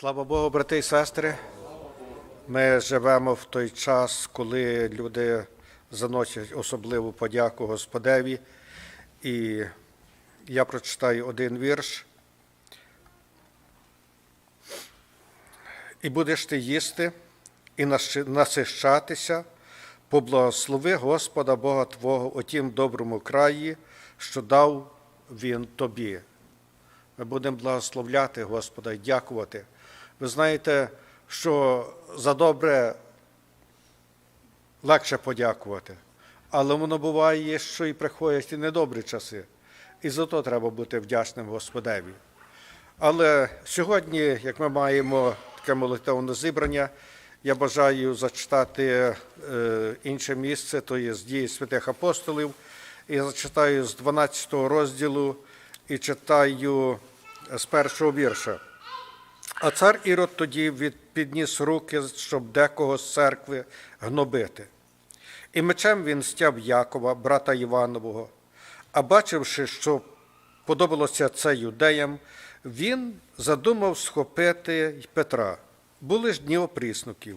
Слава Богу, брати і сестри. Ми живемо в той час, коли люди заносять особливу подяку Господеві. І я прочитаю один вірш. І будеш ти їсти і насищатися, поблагослови Господа Бога Твого у тім доброму краї, що дав Він тобі. Ми будемо благословляти Господа і дякувати. Ви знаєте, що за добре легше подякувати, але воно буває, що і приходять і недобрі часи. І за то треба бути вдячним Господеві. Але сьогодні, як ми маємо таке молитовне зібрання, я бажаю зачитати е, інше місце, то є з дії святих апостолів. Я зачитаю з 12 розділу і читаю з першого вірша. А цар Ірод тоді від- підніс руки, щоб декого з церкви гнобити. І мечем він стяв Якова, брата Іванового. А бачивши, що подобалося це юдеям, він задумав схопити Петра. Були ж дні опріснуків.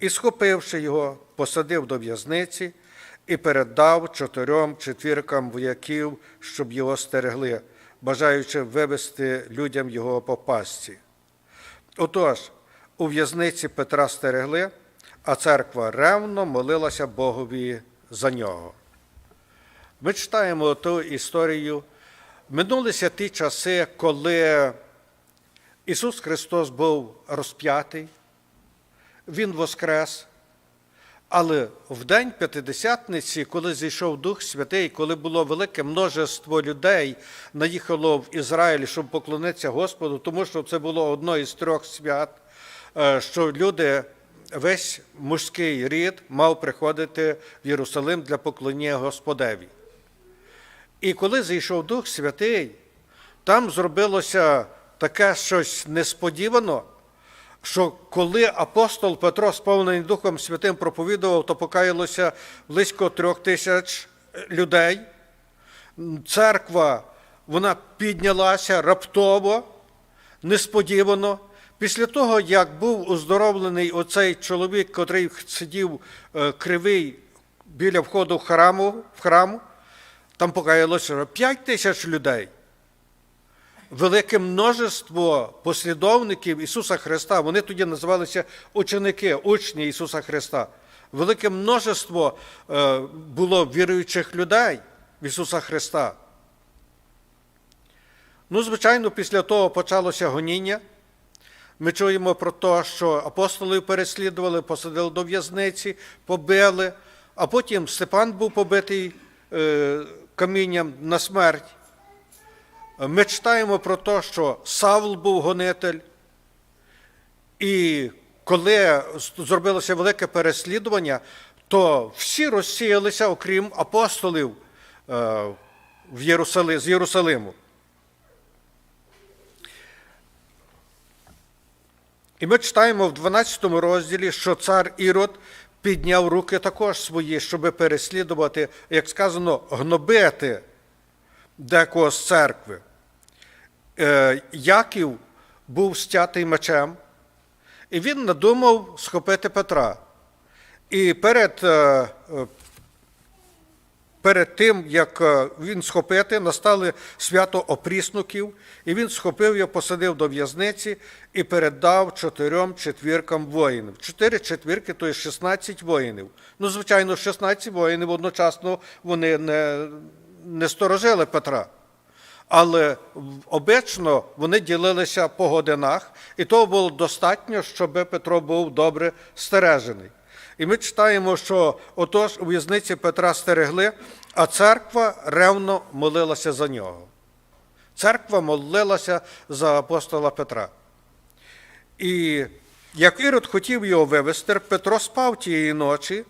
І, схопивши його, посадив до в'язниці і передав чотирьом четвіркам вояків, щоб його стерегли, бажаючи вивести людям його по пастці. Отож, у в'язниці Петра стерегли, а церква ревно молилася Богові за нього. Ми читаємо ту історію. Минулися ті часи, коли Ісус Христос був розп'ятий, Він воскрес. Але в день П'ятидесятниці, коли зійшов Дух Святий, коли було велике множество людей, наїхало в Ізраїль, щоб поклонитися Господу, тому що це було одно із трьох свят, е, що люди, весь мужський рід мав приходити в Єрусалим для поклоніння Господеві. І коли зійшов Дух Святий, там зробилося таке щось несподівано, що коли апостол Петро, сповнений Духом Святим, проповідував, то покаялося близько трьох тисяч людей. Церква вона піднялася раптово, несподівано. Після того, як був оздоровлений оцей чоловік, котрий сидів е, кривий біля входу в храму, в храм, там покаялося 5 тисяч людей велике множество послідовників Ісуса Христа, вони тоді називалися ученики, учні Ісуса Христа. Велике множество е, було віруючих людей в Ісуса Христа. Ну, звичайно, після того почалося гоніння. Ми чуємо про те, що апостолів переслідували, посадили до в'язниці, побили, а потім Степан був побитий е, камінням на смерть. Ми читаємо про те, що Савл був гонитель, і коли зробилося велике переслідування, то всі розсіялися, окрім апостолів е, в Єрусали, з Єрусалиму. І ми читаємо в 12 розділі, що цар Ірод підняв руки також свої, щоб переслідувати, як сказано, гнобити декого з церкви. Е, Яків був стятий мечем, і він надумав схопити Петра. І перед, е, е, перед тим, як він схопити, настали свято опріснуків, і він схопив його, посадив до в'язниці і передав чотирьом четвіркам воїнів. Чотири четвірки то є 16 воїнів. Ну, звичайно, 16 воїнів одночасно вони не, не сторожили Петра. Але обично вони ділилися по годинах, і того було достатньо, щоб Петро був добре стережений. І ми читаємо, що отож у в'язниці Петра стерегли, а церква ревно молилася за нього. Церква молилася за апостола Петра. І як Ірод хотів його вивести, Петро спав тієї ночі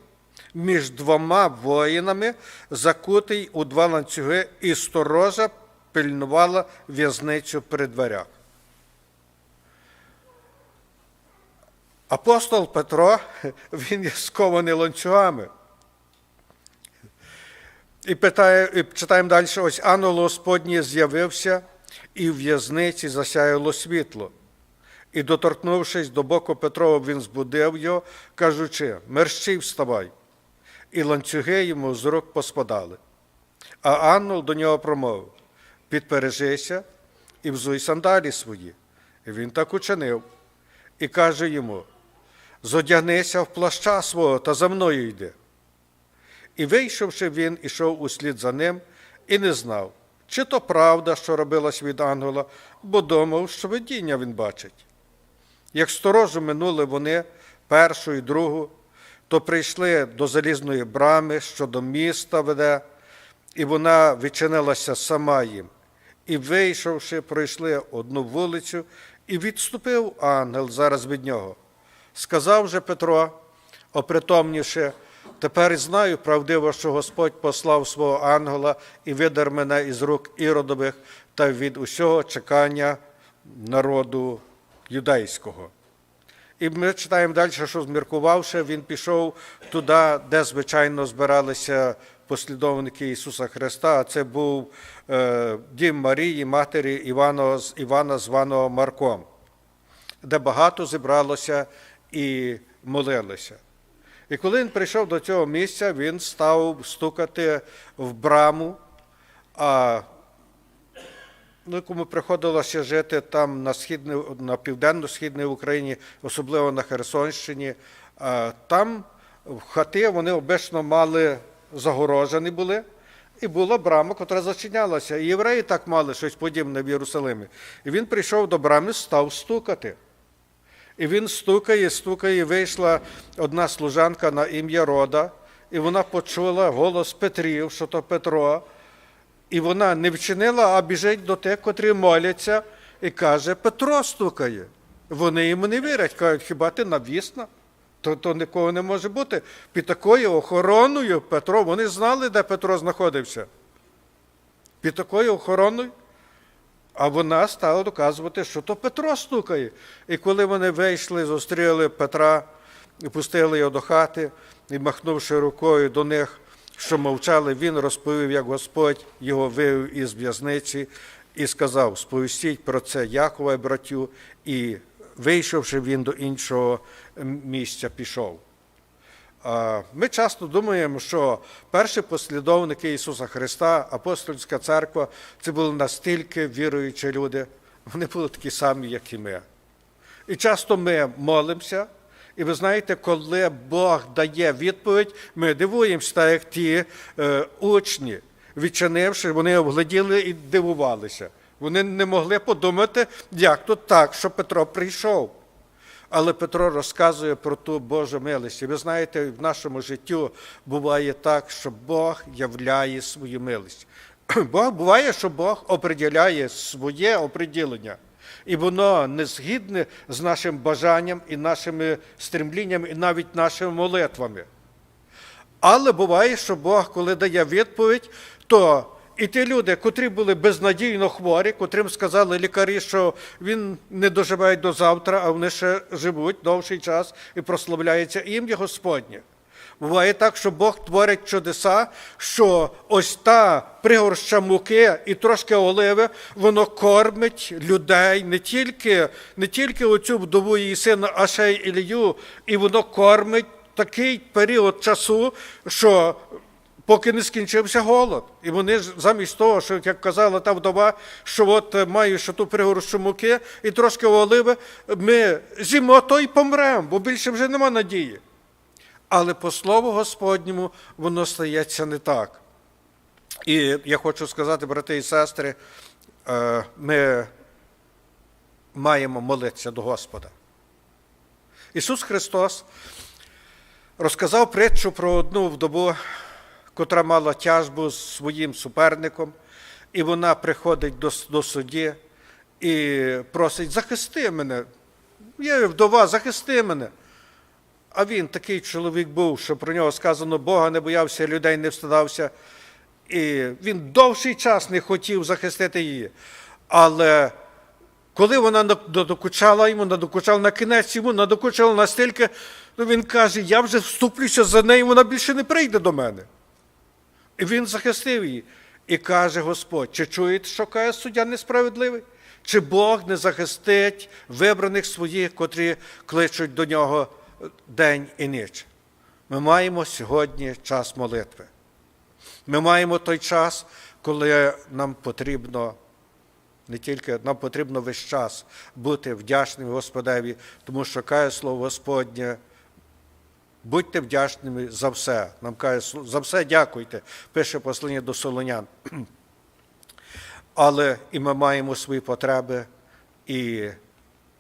між двома воїнами, закутий у два ланцюги, і сторожа пильнувала в'язницю при дверях. Апостол Петро, він є скований ланцюгами. І, питає, і читаємо далі: ось ангел Господній з'явився, і в в'язниці засяяло світло. І, доторкнувшись до боку Петрова, він збудив його, кажучи: мерщій вставай. І ланцюги йому з рук поспадали. А ангел до нього промовив: підпережися і взуй сандалі свої. І він так учинив. І каже йому: зодягнися в плаща свого та за мною йди. І вийшовши, він ішов услід за ним і не знав, чи то правда, що робилось від ангела, бо думав, що видіння він бачить. Як сторожу минули вони першу і другу, то прийшли до залізної брами, що до міста веде, і вона відчинилася сама їм. І, вийшовши, пройшли одну вулицю, і відступив ангел зараз від нього. Сказав же Петро, опритомнівши, тепер знаю правдиво, що Господь послав свого ангела і видар мене із рук іродових та від усього чекання народу юдейського. І ми читаємо далі, що зміркувавши, він пішов туди, де звичайно збиралися послідовники Ісуса Христа. А це був е, дім Марії, матері Івана, Івана званого Марком, де багато зібралося і молилися. І коли він прийшов до цього місця, він став стукати в браму, а ну, кому приходилося жити там на, східне, на південно-східній Україні, особливо на Херсонщині, там в хати вони обично мали загорожені були, і була брама, яка зачинялася. І євреї так мали щось подібне в Єрусалимі. І він прийшов до брами, став стукати. І він стукає, стукає, вийшла одна служанка на ім'я Рода, і вона почула голос Петрів, що то Петро. І вона не вчинила, а біжить до тих, котрі моляться, і каже: Петро стукає. Вони йому не вірять, кажуть, хіба ти навісна? То, то нікого не може бути. Під такою охороною Петро, вони знали, де Петро знаходився. Під такою охороною. А вона стала доказувати, що то Петро стукає. І коли вони вийшли, зустріли Петра і пустили його до хати, і махнувши рукою до них, що мовчали, він розповів, як Господь його вивів із в'язниці і сказав: сповістіть про це Якова і братю, і вийшовши, він до іншого місця пішов. Ми часто думаємо, що перші послідовники Ісуса Христа, апостольська церква, це були настільки віруючі люди, вони були такі самі, як і ми. І часто ми молимося, і ви знаєте, коли Бог дає відповідь, ми дивуємося, так як ті е, учні, відчинивши, вони обгляділи і дивувалися. Вони не могли подумати, як тут так, що Петро прийшов. Але Петро розказує про ту Божу милість. І ви знаєте, в нашому житті буває так, що Бог являє свою милість. Бог буває, що Бог оприділяє своє оприділення. І воно не згідне з нашим бажанням і нашими стремліннями, і навіть нашими молитвами. Але буває, що Бог, коли дає відповідь, то і ті люди, котрі були безнадійно хворі, котрим сказали лікарі, що він не доживає до завтра, а вони ще живуть довший час і прославляється ім'я Господнє. Буває так, що Бог творить чудеса, що ось та пригорща муки і трошки оливи, воно кормить людей не тільки, не тільки оцю вдову її сина, а ще й Ілію, і воно кормить такий період часу, що поки не скінчився голод. І вони ж замість того, що, як казала та вдова, що от маю що ту пригорщу муки і трошки оливи, ми з'їмо, то й помремо, бо більше вже нема надії. Але по слову Господньому воно стається не так. І я хочу сказати, брати і сестри, е, ми маємо молитися до Господа. Ісус Христос розказав притчу про одну вдову, котра мала тяжбу з своїм суперником, і вона приходить до, до судді і просить: захисти мене. Я вдова, захисти мене. А він такий чоловік був, що про нього сказано, Бога не боявся, людей не встидався. І він довший час не хотів захистити її. Але коли вона надокучала йому, надокучала на кінець йому, надокучала настільки, то він каже: я вже вступлюся за нею, вона більше не прийде до мене. І він захистив її. І каже Господь: чи чуєте, що каже суддя несправедливий? Чи Бог не захистить вибраних своїх, котрі кличуть до нього день і ніч? Ми маємо сьогодні час молитви. Ми маємо той час, коли нам потрібно не тільки нам потрібно весь час бути вдячними Господеві, тому що каже слово Господнє. Будьте вдячними за все. Нам каже, за все дякуйте, пише послання до Солонян. Але і ми маємо свої потреби, і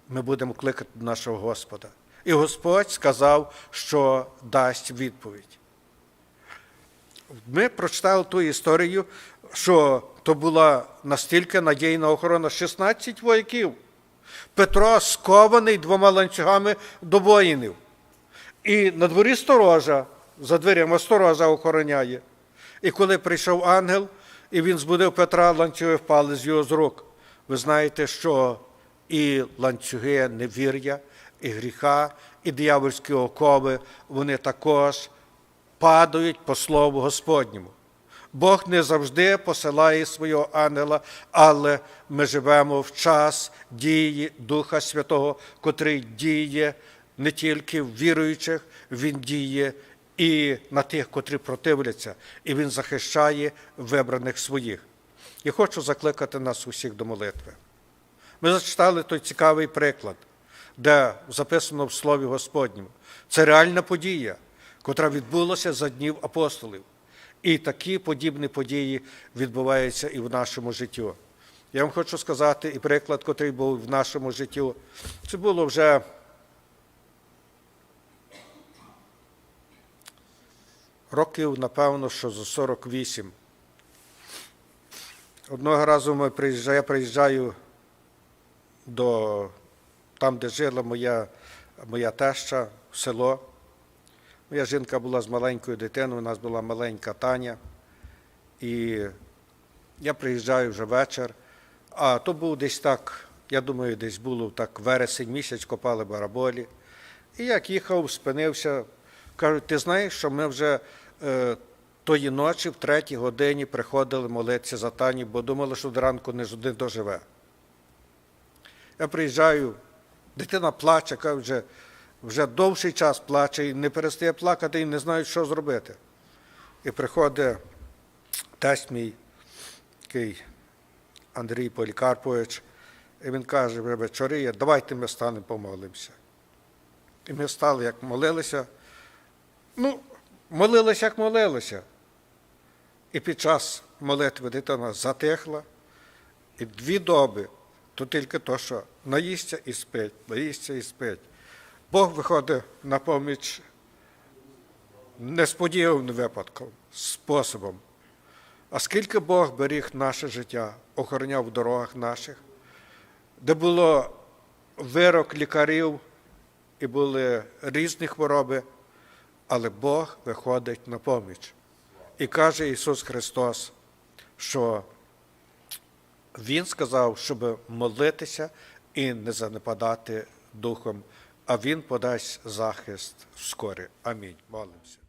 ми будемо кликати до нашого Господа. І Господь сказав, що дасть відповідь. Ми прочитали ту історію, що то була настільки надійна охорона 16 вояків. Петро скований двома ланцюгами до воїнів. І на дворі сторожа, за дверима сторожа охороняє. І коли прийшов ангел, і він збудив Петра, ланцюги впали з його з рук. Ви знаєте, що і ланцюги невір'я, і гріха, і диявольські окови, вони також падають по слову Господньому. Бог не завжди посилає свого ангела, але ми живемо в час дії Духа Святого, котрий діє не тільки в віруючих, він діє і на тих, котрі противляться, і він захищає вибраних своїх. І хочу закликати нас усіх до молитви. Ми зачитали той цікавий приклад, де записано в Слові Господньому. Це реальна подія, котра відбулася за днів апостолів. І такі подібні події відбуваються і в нашому житті. Я вам хочу сказати і приклад, котрий був в нашому житті. Це було вже років, напевно, що за 48. Одного разу ми приїжджаю, я приїжджаю до там, де жила моя, моя теща, село. Моя жінка була з маленькою дитиною, у нас була маленька Таня. І я приїжджаю вже вечір, а то був десь так, я думаю, десь було так вересень місяць, копали бараболі. І як їхав, спинився, кажуть, ти знаєш, що ми вже е, тої ночі, в третій годині, приходили молитися за Тані, бо думали, що до ранку не доживе. Я приїжджаю, дитина плаче, каже, вже, вже довший час плаче і не перестає плакати і не знає, що зробити. І приходить тесть мій, такий Андрій Полікарпович, і він каже, вечоріє, давайте ми станемо помолимося. І ми стали, як молилися. Ну, молилися, як молилися. І під час молитви дитина затихла, і дві доби, то тільки то, що наїсться і спить, наїсться і спить. Бог виходить на поміч несподіваним випадком, способом. А скільки Бог беріг наше життя, охороняв в дорогах наших, де було вирок лікарів і були різні хвороби, але Бог виходить на поміч. І каже Ісус Христос, що Він сказав, щоб молитися і не занепадати духом, а Він подасть захист вскоре. Амінь. Молимося.